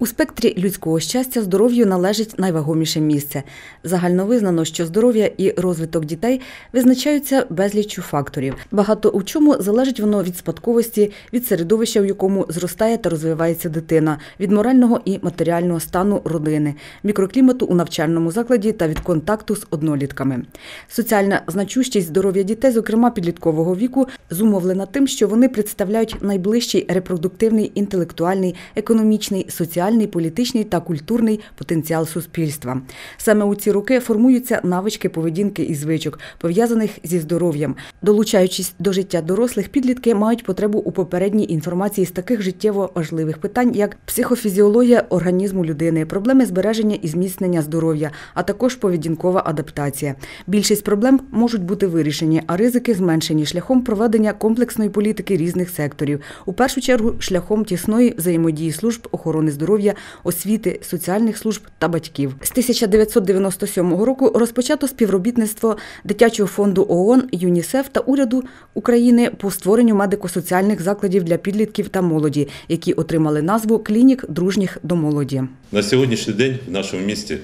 У спектрі людського щастя здоров'ю належить найвагоміше місце. Загально визнано, що здоров'я і розвиток дітей визначаються безліччю факторів. Багато у чому залежить воно від спадковості, від середовища, в якому зростає та розвивається дитина, від морального і матеріального стану родини, мікроклімату у навчальному закладі та від контакту з однолітками. Соціальна значущість здоров'я дітей, зокрема підліткового віку, зумовлена тим, що вони представляють найближчий репродуктивний, інтелектуальний, економічний, соціальний, політичний та культурний потенціал суспільства. Саме у ці роки формуються навички поведінки і звичок, пов'язаних зі здоров'ям. Долучаючись до життя дорослих, підлітки мають потребу у попередній інформації з таких життєво важливих питань, як психофізіологія організму людини, проблеми збереження і зміцнення здоров'я, а також поведінкова адаптація. Більшість проблем можуть бути вирішені, а ризики зменшені шляхом проведення комплексної політики різних секторів. У першу чергу шляхом тісної взаємодії служб охорони здоров'я, освіти, соціальних служб та батьків. З 1997 року розпочато співробітництво дитячого фонду ООН, ЮНІСЕФ та уряду України по створенню медико-соціальних закладів для підлітків та молоді, які отримали назву клінік дружніх до молоді. На сьогоднішній день в нашому місті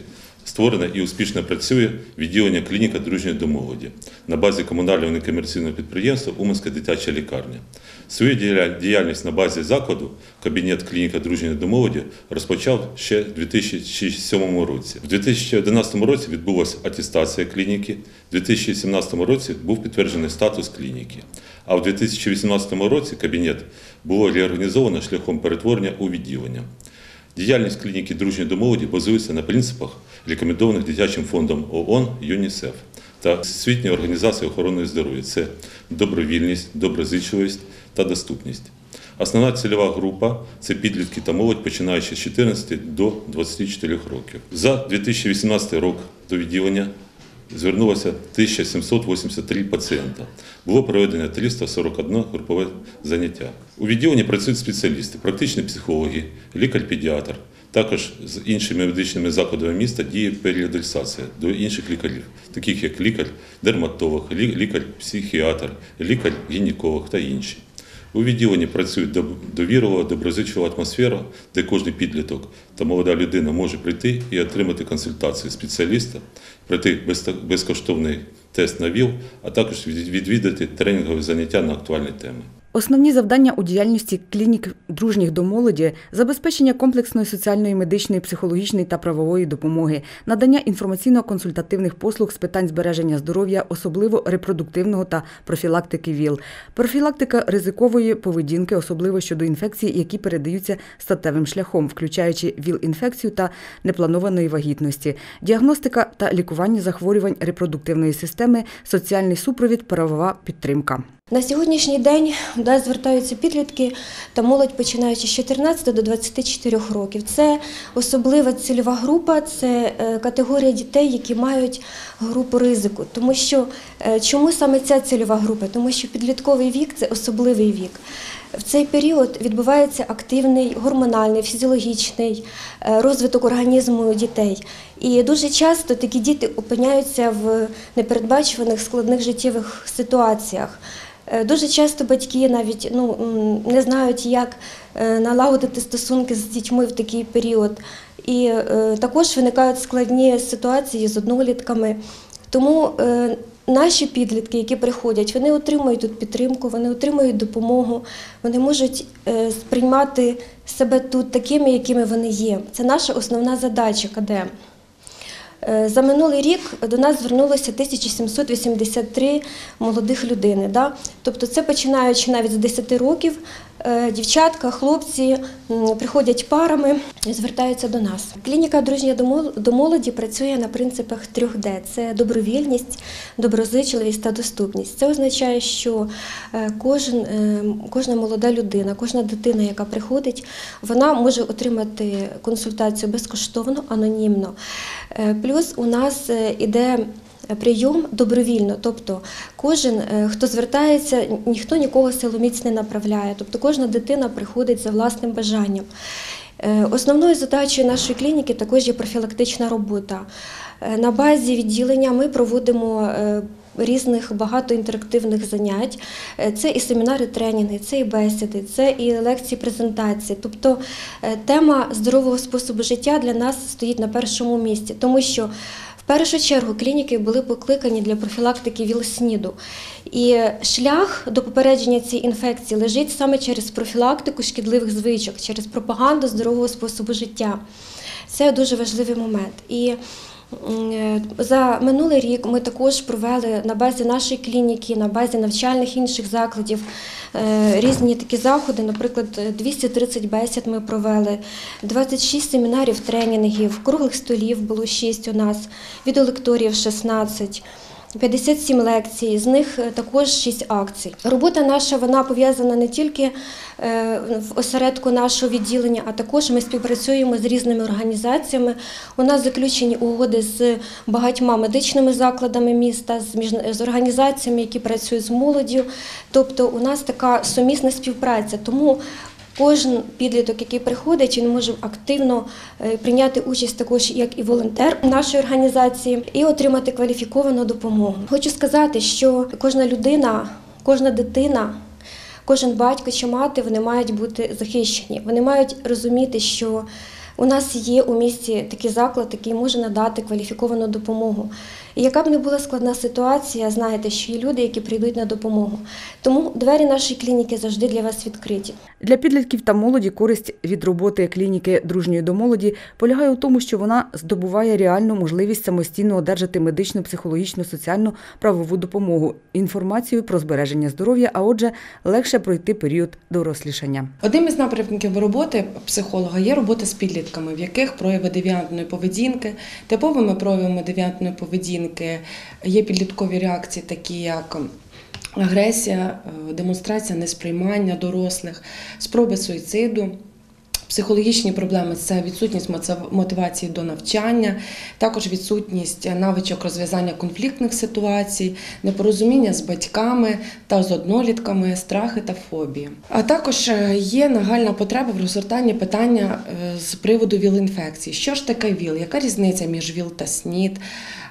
створено і успішно працює відділення клініка дружньої до молоді на базі комунального некомерційного підприємства Уманська дитяча лікарня. Свою діяльність на базі закладу кабінет клініка дружньої до молоді розпочав ще в 2007 році. В 2011 році відбулася атестація клініки, в 2017 році був підтверджений статус клініки. А в 2018 році кабінет було реорганізовано шляхом перетворення у відділення. Діяльність клініки дружньої до молоді базується на принципах, рекомендованих дитячим фондом ООН ЮНІСЕФ та Всесвітньої організації охорони здоров'я. Це добровільність, доброзичливість та доступність. Основна цільова група це підлітки та молодь, починаючи з 14 до 24 років. За 2018 рік до відділення звернулося 1783 пацієнта. Було проведено 341 групове заняття. У відділенні працюють спеціалісти, практичні психологи, лікар-педіатр. Також з іншими медичними закладами міста діє періодисація до інших лікарів, таких як лікар-дерматолог, лікар-психіатр, лікар-гінеколог та інші. У відділенні працює довірова, доброзичлива атмосфера, де кожен підліток та молода людина може прийти і отримати консультацію спеціаліста, пройти безкоштовний тест на ВІЛ, а також відвідати тренінгові заняття на актуальні теми. Основні завдання у діяльності клінік дружніх до молоді забезпечення комплексної соціальної, медичної, психологічної та правової допомоги, надання інформаційно-консультативних послуг з питань збереження здоров'я, особливо репродуктивного та профілактики ВІЛ, профілактика ризикової поведінки, особливо щодо інфекцій, які передаються статевим шляхом, включаючи ВІЛ-інфекцію та непланованої вагітності, діагностика та лікування захворювань репродуктивної системи, соціальний супровід, правова підтримка. На сьогоднішній день до нас звертаються підлітки та молодь починаючи з 14 до 24 років. Це особлива цільова група, це е, категорія дітей, які мають групу ризику. Тому що е, чому саме ця цільова група? Тому що підлітковий вік це особливий вік. В цей період відбувається активний гормональний, фізіологічний е, розвиток організму дітей. І дуже часто такі діти опиняються в непередбачуваних складних життєвих ситуаціях. Е, Дуже часто батьки навіть ну, не знають, як е, налагодити стосунки з дітьми в такий період. І е, також виникають складні ситуації з однолітками. Тому наші підлітки, які приходять, вони отримують тут підтримку, вони отримують допомогу, вони можуть сприймати себе тут такими, якими вони є. Це наша основна задача КДМ. Е, За минулий рік до нас звернулося 1783 молодих людини. Да? Тобто це починаючи навіть з 10 років, е, дівчатка, хлопці приходять парами звертаються до нас. Клініка дружня до молоді працює на принципах 3D. Це добровільність, доброзичливість та доступність. Це означає, що е, кожен, кожна молода людина, кожна дитина, яка приходить, вона може отримати консультацію безкоштовно, анонімно. Е, Плюс у нас е, іде прийом добровільно, тобто кожен, е, хто звертається, ніхто нікого силоміць не направляє, тобто кожна дитина приходить за власним бажанням. Е, Основною задачею нашої клініки також є профілактична робота. Е, На базі відділення ми проводимо е, різних багато інтерактивних занять. Е, Це і семінари, тренінги, це і бесіди, це і лекції, презентації. Тобто е, тема здорового способу життя для нас стоїть на першому місці, тому що в першу чергу клініки були покликані для профілактики ВІЛ-СНІДу. І шлях до попередження цієї інфекції лежить саме через профілактику шкідливих звичок, через пропаганду здорового способу життя. Це дуже важливий момент. І за минулий рік ми також провели на базі нашої клініки, на базі навчальних інших закладів е, різні такі заходи. Наприклад, 230 бесід ми провели, 26 семінарів, тренінгів, круглих столів було 6 у нас, відеолекторів 16. 57 лекцій, з них е, також 6 акцій. Робота наша вона пов'язана не тільки е, в осередку нашого відділення, а також ми співпрацюємо з різними організаціями. У нас заключені угоди з багатьма медичними закладами міста, з, організаціями, які працюють з молоддю. Тобто у нас така сумісна співпраця. Тому Кожен підліток, який приходить, він може активно е, прийняти участь також як і волонтер нашої організації і отримати кваліфіковану допомогу. Хочу сказати, що кожна людина, кожна дитина, кожен батько чи мати вони мають бути захищені. Вони мають розуміти, що у нас є у місті такий заклад, який може надати кваліфіковану допомогу. І яка б не була складна ситуація, знаєте, що є люди, які прийдуть на допомогу. Тому двері нашої клініки завжди для вас відкриті. Для підлітків та молоді користь від роботи клініки дружньої до молоді полягає у тому, що вона здобуває реальну можливість самостійно одержати медичну, психологічну, соціальну, правову допомогу, інформацію про збереження здоров'я, а отже, легше пройти період дорослішання. Одним із напрямків роботи психолога є робота з підлітками, в яких прояви девіантної поведінки, типовими проявами девіантної поведінки є підліткові реакції, такі як агресія, е, демонстрація несприймання дорослих, спроби суїциду. Психологічні проблеми це відсутність мотивації до навчання, також відсутність навичок розв'язання конфліктних ситуацій, непорозуміння з батьками та з однолітками, страхи та фобії. А також е, є нагальна потреба в розгортанні питання е, з приводу ВІЛ-інфекції. Що ж таке ВІЛ? Яка різниця між ВІЛ та СНІД?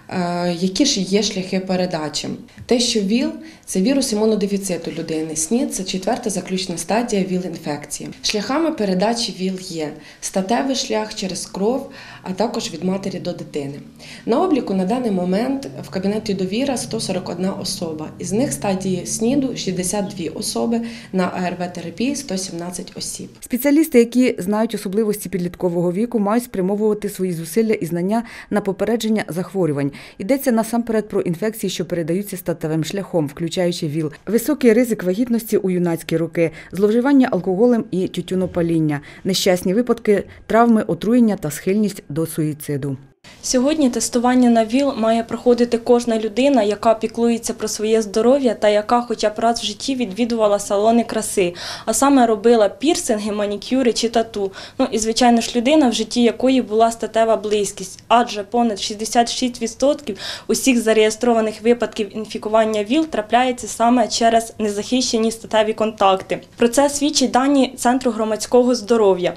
Е, Які ж є шляхи передачі? Те, що ВІЛ це вірус імунодефіциту людини. СНІД це четверта заключна стадія ВІЛ-інфекції. Шляхами передачі ВІЛ є статевий шлях через кров, а також від матері до дитини. На обліку на даний момент в кабінеті довіра 141 особа. Із них стадії СНІДу 62 особи, на АРВ-терапії 117 осіб. Спеціалісти, які знають особливості підліткового віку, мають спрямовувати свої зусилля і знання на попередження захворювань. Йдеться насамперед про інфекції, що передаються статевим шляхом, включаючи ВІЛ, високий ризик вагітності у юнацькі роки, зловживання алкоголем і тютюнопаління, нещасні випадки, травми, отруєння та схильність до суїциду. Сьогодні тестування на ВІЛ має проходити кожна людина, яка піклується про своє здоров'я та яка хоча б раз в житті відвідувала салони краси, а саме робила пірсинги, манікюри чи тату. Ну і звичайно ж людина, в житті якої була статева близькість, адже понад 66% усіх зареєстрованих випадків інфікування ВІЛ трапляється саме через незахищені статеві контакти. Про це свідчать дані Центру громадського здоров'я.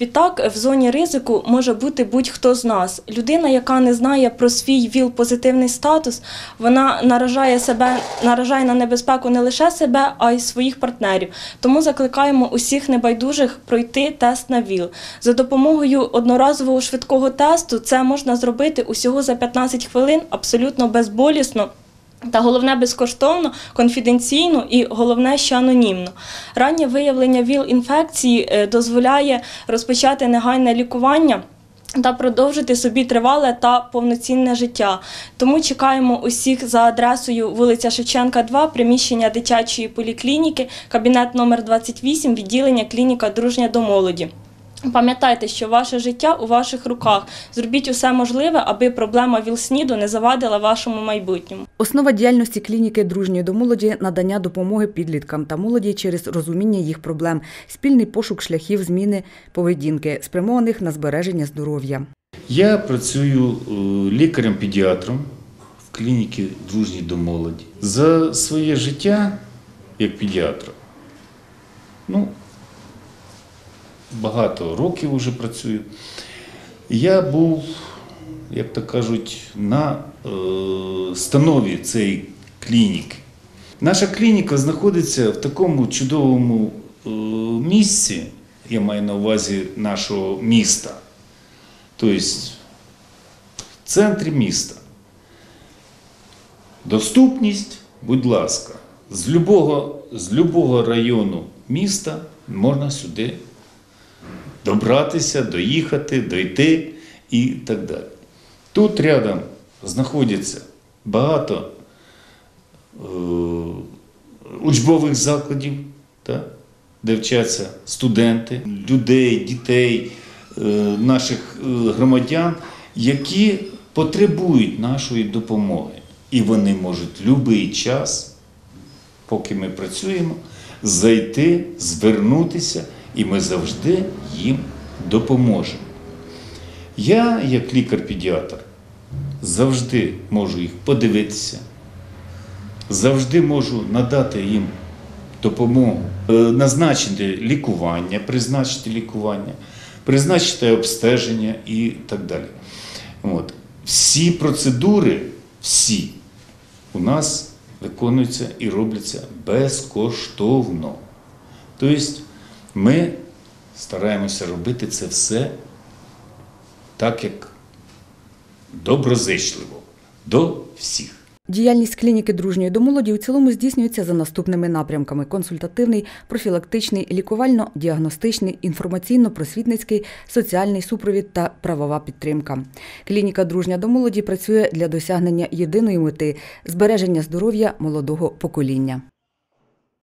Відтак, в зоні ризику може бути будь-хто з нас. Людина, яка не знає про свій ВІЛ-позитивний статус, вона наражає себе, наражає на небезпеку не лише себе, а й своїх партнерів. Тому закликаємо усіх небайдужих пройти тест на ВІЛ. За допомогою одноразового швидкого тесту це можна зробити усього за 15 хвилин, абсолютно безболісно. Та головне безкоштовно, конфіденційно і головне, що анонімно. Раннє виявлення ВІЛ-інфекції е, дозволяє розпочати негайне лікування. Та продовжити собі тривале та повноцінне життя. Тому чекаємо усіх за адресою вулиця Шевченка, 2, приміщення дитячої поліклініки, кабінет номер 28, відділення клініка Дружня до молоді. Пам'ятайте, що ваше життя у ваших руках. Зробіть усе можливе, аби проблема ВІЛ-СНІДу не завадила вашому майбутньому. Основа діяльності клініки дружньої до молоді надання допомоги підліткам та молоді через розуміння їх проблем, спільний пошук шляхів зміни поведінки, спрямованих на збереження здоров'я. Я працюю е, лікарем-педіатром в клініці Дружній до молоді. За своє життя як педіатра, ну, багато років вже працюю. Я був, як то кажуть, на е, станові цієї клініки. Наша клініка знаходиться в такому чудовому е, місці, я маю на увазі нашого міста. Тобто в центрі міста. Доступність, будь ласка, з любого, з любого району міста можна сюди добратися, доїхати, дойти і так далі. Тут рядом знаходиться багато е, учбових закладів, та, де вчаться студенти, людей, дітей, е, наших е, громадян, які потребують нашої допомоги. І вони можуть будь-який час, поки ми працюємо, зайти, звернутися, і ми завжди їм допоможемо. Я, як лікар-педіатр, завжди можу їх подивитися, завжди можу надати їм допомогу, е, назначити лікування, призначити лікування, призначити обстеження і так далі. От. Всі процедури, всі у нас виконуються і робляться безкоштовно. Тобто ми стараємося робити це все так, як доброзичливо до всіх. Діяльність клініки дружньої до молоді у цілому здійснюється за наступними напрямками: консультативний, профілактичний, лікувально-діагностичний, інформаційно-просвітницький, соціальний супровід та правова підтримка. Клініка Дружня до молоді працює для досягнення єдиної мети збереження здоров'я молодого покоління.